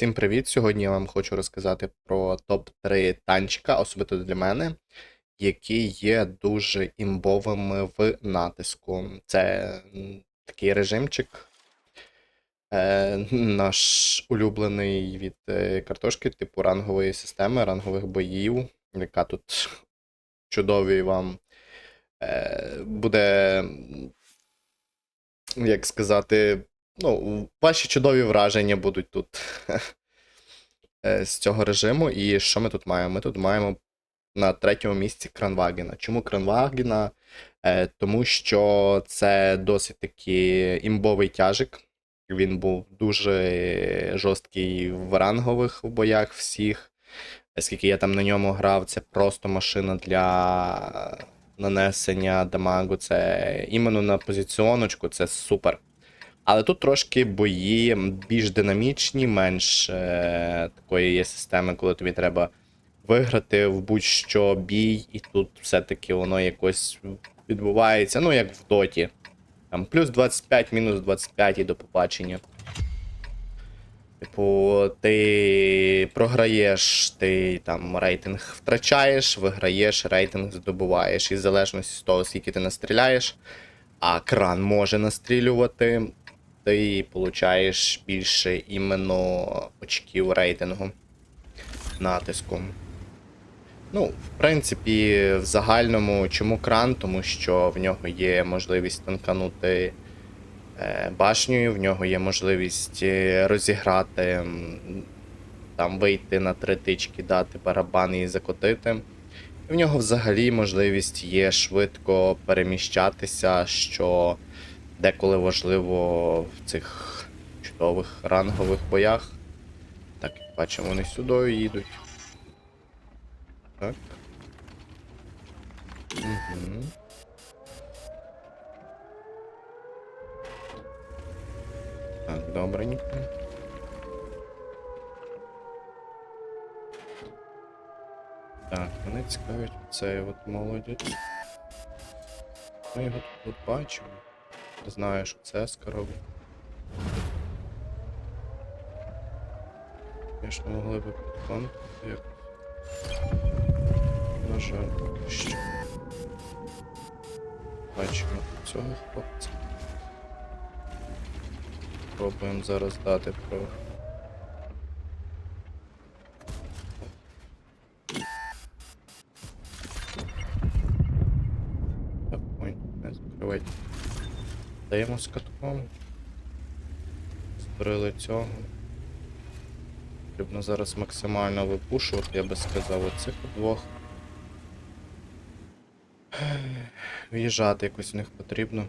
Всім привіт! Сьогодні я вам хочу розказати про топ-3 танчика, особисто для мене, які є дуже імбовими в натиску. Це такий режимчик, е, наш улюблений від е, картошки, типу рангової системи, рангових боїв, яка тут чудові вам е, буде, як сказати, ну, ваші чудові враження будуть тут е, з цього режиму. І що ми тут маємо? Ми тут маємо на третьому місці Кранвагена. Чому Кранвагена? Е, Тому що це досить таки імбовий тяжик. Він був дуже жорсткий в рангових боях всіх. Скільки я там на ньому грав, це просто машина для нанесення дамагу. Це іменно на позиціоночку, це супер. Але тут трошки бої більш динамічні, менш е, такої є системи, коли тобі треба виграти в будь-що бій, і тут все-таки воно якось відбувається, ну як в доті. Там плюс 25, мінус 25 і до побачення. Типу, ти програєш, ти там рейтинг втрачаєш, виграєш, рейтинг здобуваєш. І в залежності з того, скільки ти настріляєш, а кран може настрілювати, ти получаєш більше іменно очків рейтингу натиску. Ну, в принципі, в загальному, чому кран? Тому що в нього є можливість танканути е, башнею, в нього є можливість е, розіграти, там вийти на три тички, дати барабан і закотити. І в нього взагалі можливість є швидко переміщатися, що деколи важливо в цих чудових рангових боях. Так, бачимо, вони сюди їдуть. Так. Угу. Так, добренько. Так, мене цікавить цей от молодець. Ми його тут бачимо. Знаю, що це скоро. Звісно, могли би підклонити якось. На жаль, що. Бачимо цього хлопця. Пробуємо зараз дати про. Закривайте. Даємо з катком. Створили цього. Потрібно зараз максимально випушувати, я би сказав, оцих двох. В'їжджати якось в них потрібно.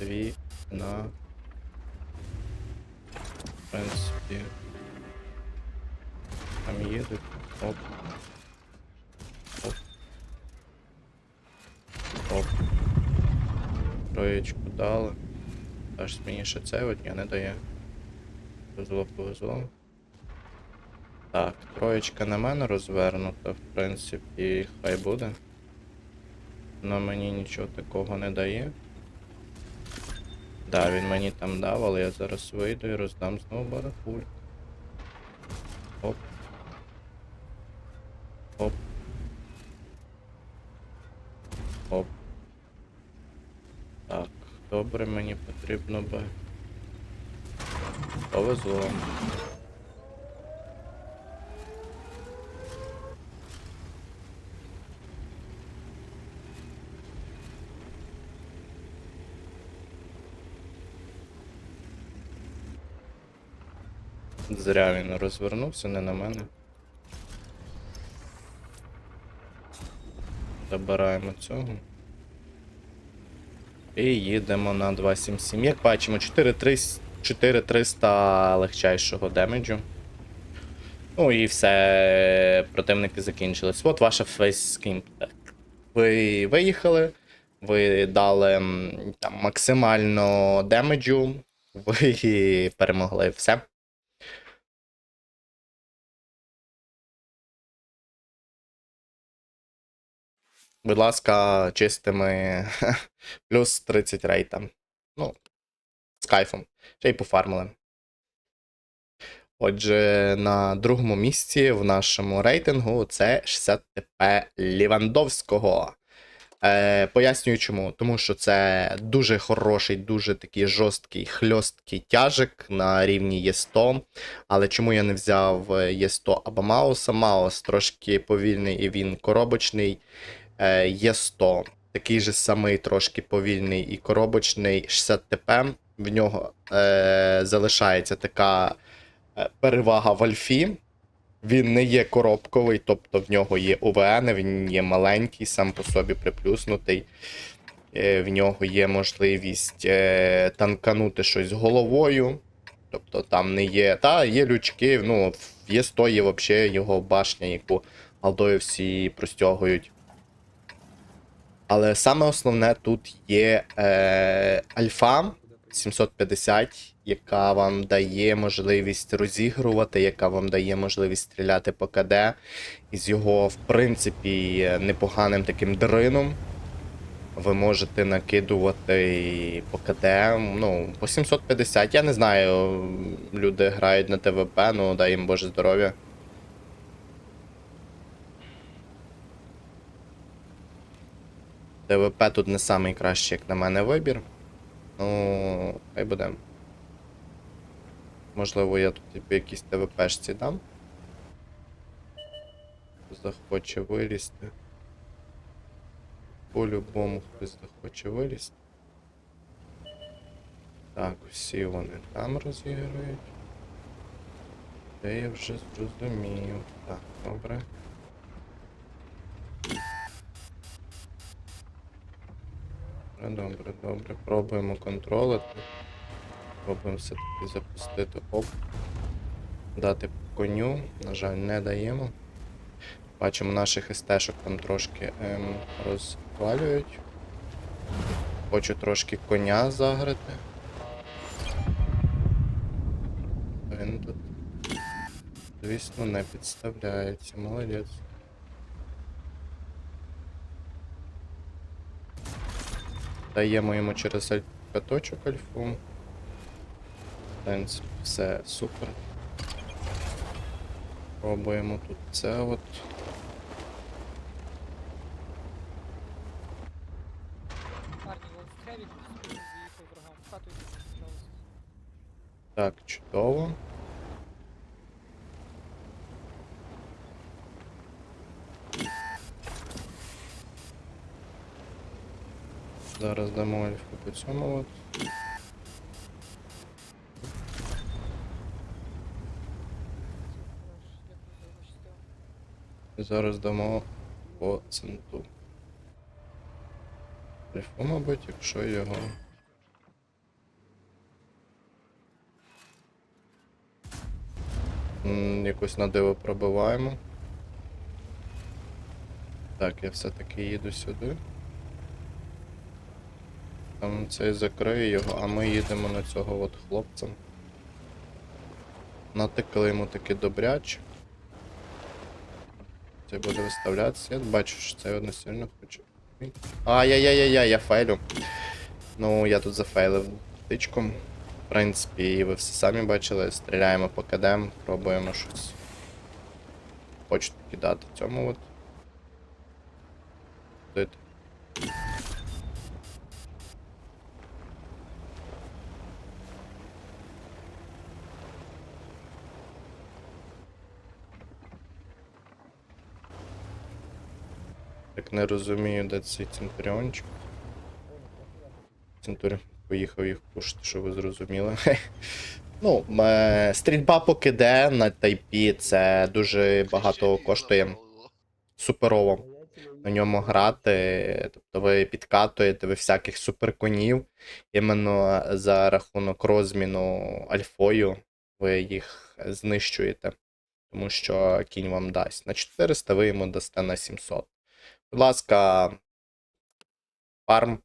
Дві на. В принципі. Там їдуть. Оп. Оп. Оп. Троєчку дали. Аж мені ще це от не дає. Повезло, повезло. Так, троєчка на мене розвернута, в принципі, хай буде. Но мені нічого такого не дає. Да, він мені там дав, але я зараз вийду і роздам знову барахуль. Оп. Оп. Так, добре, мені потрібно би. Повезло. Зря він розвернувся, не на мене. Забираємо цього. І їдемо на 277. Як бачимо, 4300 4300 легчайшого демеджу. Ну і все, противники закінчились. От ваша фейскім. Ви виїхали, ви дали там, максимально демеджу, ви перемогли все. Будь ласка, чистими плюс 30 рейта. Ну, з кайфом. Ще й пофармили. Отже, на другому місці в нашому рейтингу це 60 ТП Лівандовського. Е, пояснюю чому. Тому що це дуже хороший, дуже такий жорсткий, хльосткий тяжик на рівні Є100. Але чому я не взяв Є100 або Мауса? Маус трошки повільний і він коробочний. Е, Є100 такий же самий, трошки повільний і коробочний 60 ТП. В нього е, залишається така е, перевага в альфі. Він не є коробковий, тобто в нього є УВН, він є маленький, сам по собі приплюснутий. Е, В нього є можливість е, танканути щось головою. Тобто там не є. Та, є лючки, ну, в Є100 є взагалі його башня, яку алдою всі простягують. Але саме основне тут є е, альфа 750, яка вам дає можливість розігрувати, яка вам дає можливість стріляти по КД. Із його, в принципі, непоганим таким дрином. Ви можете накидувати по КД, ну, по 750. Я не знаю, люди грають на ТВП, ну дай їм Боже здоров'я. ТВП тут не найкращий, як на мене, вибір. Ну, хай буде. Можливо, я тут типу якісь ТВПшці дам. Захоче вилізти. По-любому хтось захоче вилізти. Так, всі вони там розіграють. Це я вже зрозумів. Так, добре. Добре, добре. Пробуємо контролити. Пробуємо все-таки запустити оп. Дати коню. На жаль, не даємо. Бачимо, наших СТ-шок там трошки ем, розвалюють. Хочу трошки коня заграти. Він тут. Звісно, не підставляється. Молодець. Даємо йому через каточок альфу. В принципі, все супер. Пробуємо тут це от. Зараз дамо альфу по цьому от. Зараз дамо по центу. Альфу, мабуть, якщо його. Якось на диво пробиваємо. Так, я все-таки їду сюди. Там цей закриє його, а ми їдемо на цього от хлопця. Натикали йому таки добряче. Це буде виставлятися. Я бачу, що це не сильно хоче. Ай-яй-яй-яй, я фейлю. Ну, я тут зафейлив тичком. В принципі, ви все самі бачили, стріляємо по КДМ, пробуємо щось. Хочу кидати цьому от. Не розумію, де цей центуріончик. Центуріон поїхав їх пушити, що ви зрозуміли. Ну, е, стрільба по КД на тайпі це дуже багато коштує. Суперово на ньому грати. Тобто ви підкатуєте ви всяких суперконів. Іменно за рахунок розміну альфою ви їх знищуєте. Тому що кінь вам дасть. На 400 ви йому дасте на 700. Будь ласка, фарм.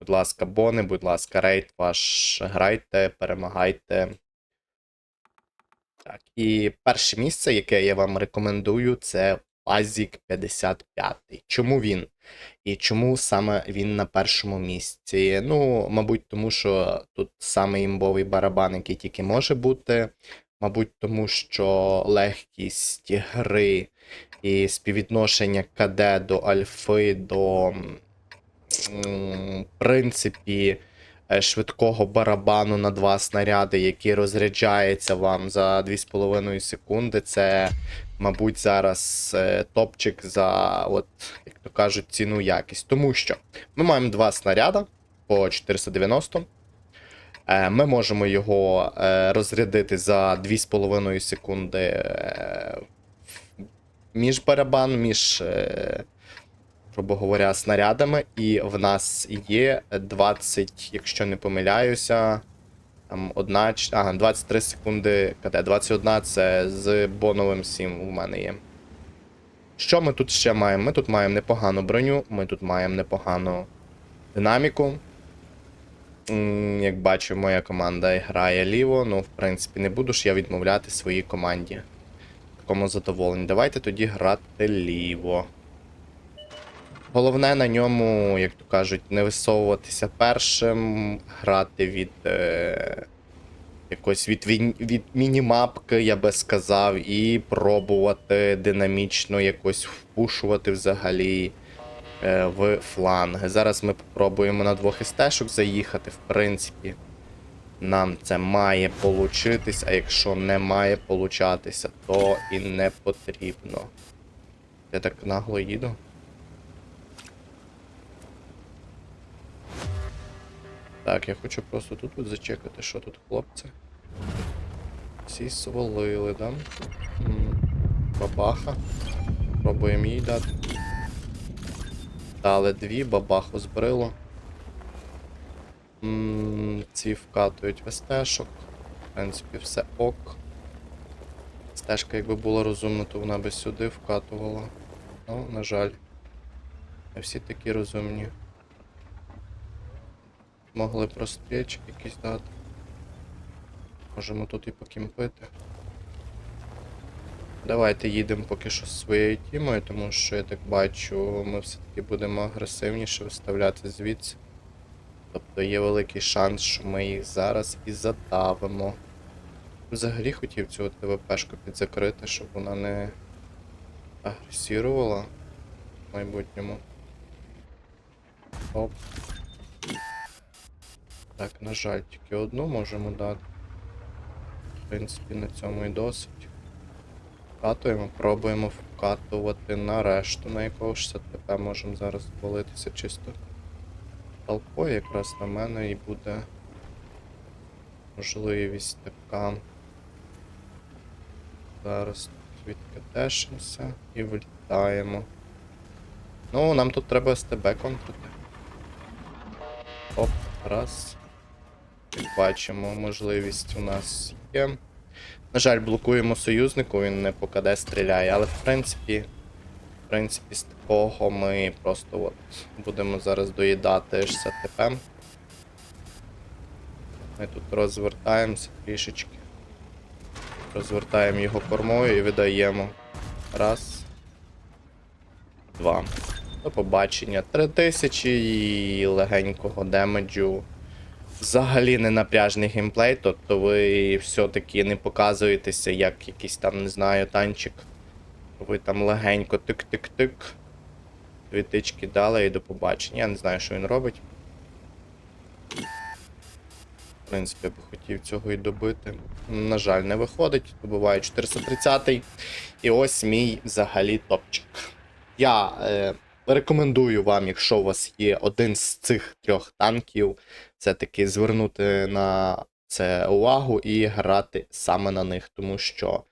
Будь ласка, бони, будь ласка, рейд ваш грайте, перемагайте. Так, і перше місце, яке я вам рекомендую, це Азік 55. Чому він? І чому саме він на першому місці? Ну, мабуть, тому що тут саме імбовий барабан, який тільки може бути. Мабуть, тому що легкість гри і співвідношення КД до Альфи до, в принципі, е, швидкого барабану на два снаряди, який розряджається вам за 2,5 секунди. Це, мабуть, зараз е, топчик за, от, як то кажуть, ціну якість. Тому що ми маємо два снаряда по 490. Е, Ми можемо його розрядити за 2,5 секунди між барабан, між, е, грубо говоря, снарядами. І в нас є 20, якщо не помиляюся, там одна, ага, 23 секунди КД. 21 це з боновим 7 у мене є. Що ми тут ще маємо? Ми тут маємо непогану броню, ми тут маємо непогану динаміку. Як бачу, моя команда грає ліво. Ну, в принципі, не буду ж я відмовляти своїй команді. Такому задоволенні. Давайте тоді грати ліво. Головне на ньому, як то кажуть, не висовуватися першим, грати від е, якось від, від мінімапки, я би сказав, і пробувати динамічно якось впушувати взагалі е, в фланги. Зараз ми спробуємо на двох істешок заїхати, в принципі. Нам це має получитись, а якщо не має получатися, то і не потрібно. Я так нагло їду. Так, я хочу просто тут от зачекати, що тут хлопці. Всі свалили, да? Бабаха. Пробуємо їй дати. Дали дві, бабаху збрило. Ці вкатують в стежок. В принципі, все ок. Стежка, якби була розумна, то вона би сюди вкатувала. Ну, на жаль. Не всі такі розумні. Могли прострічки якісь дати. Можемо тут і покімпити. Давайте їдемо поки що з своєю тімою, тому що я так бачу, ми все-таки будемо агресивніше виставляти звідси. Тобто є великий шанс, що ми їх зараз і задавимо. Взагалі хотів цю ТВПшку підзакрити, щоб вона не агресірувала в майбутньому. Оп. Так, на жаль, тільки одну можемо дати. В принципі, на цьому і досить. Вкатуємо, пробуємо вкатувати на решту, на якого 60 ТП можемо зараз звалитися чисто. Толпою якраз на мене і буде можливість така. Зараз тут відкатешимося і влітаємо. Ну, нам тут треба СТБ контрити. Оп, раз. Як бачимо, можливість у нас є. На жаль, блокуємо союзнику, він не по КД стріляє, але в принципі, в принципі, з такого ми просто от будемо зараз доїдати 60 ТП. Ми тут розвертаємося трішечки. Розвертаємо його кормою і видаємо. Раз. Два. До побачення. 3000 і легенького демеджу. Взагалі не напряжний геймплей, тобто ви все-таки не показуєтеся як якийсь там, не знаю, танчик. Ви там легенько тик-тик-тик. Дві тички дали і до побачення. Я не знаю, що він робить. В принципі, я би хотів цього і добити. На жаль, не виходить. Добиваю 430-й. І ось мій взагалі топчик. Я е, рекомендую вам, якщо у вас є один з цих трьох танків, все-таки звернути на це увагу і грати саме на них, тому що,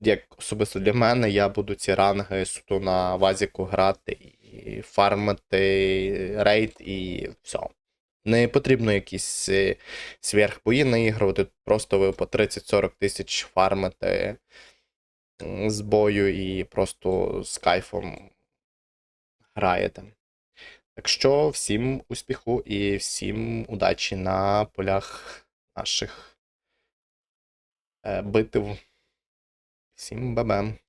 як особисто для мене, я буду ці ранги суто на вазіку грати і фармити рейд і все. Не потрібно якісь е, сверхбої наігрувати, просто ви по 30-40 тисяч фармите з бою і просто з кайфом граєте. Так що всім успіху і всім удачі на полях наших е, битв. Всім бабем.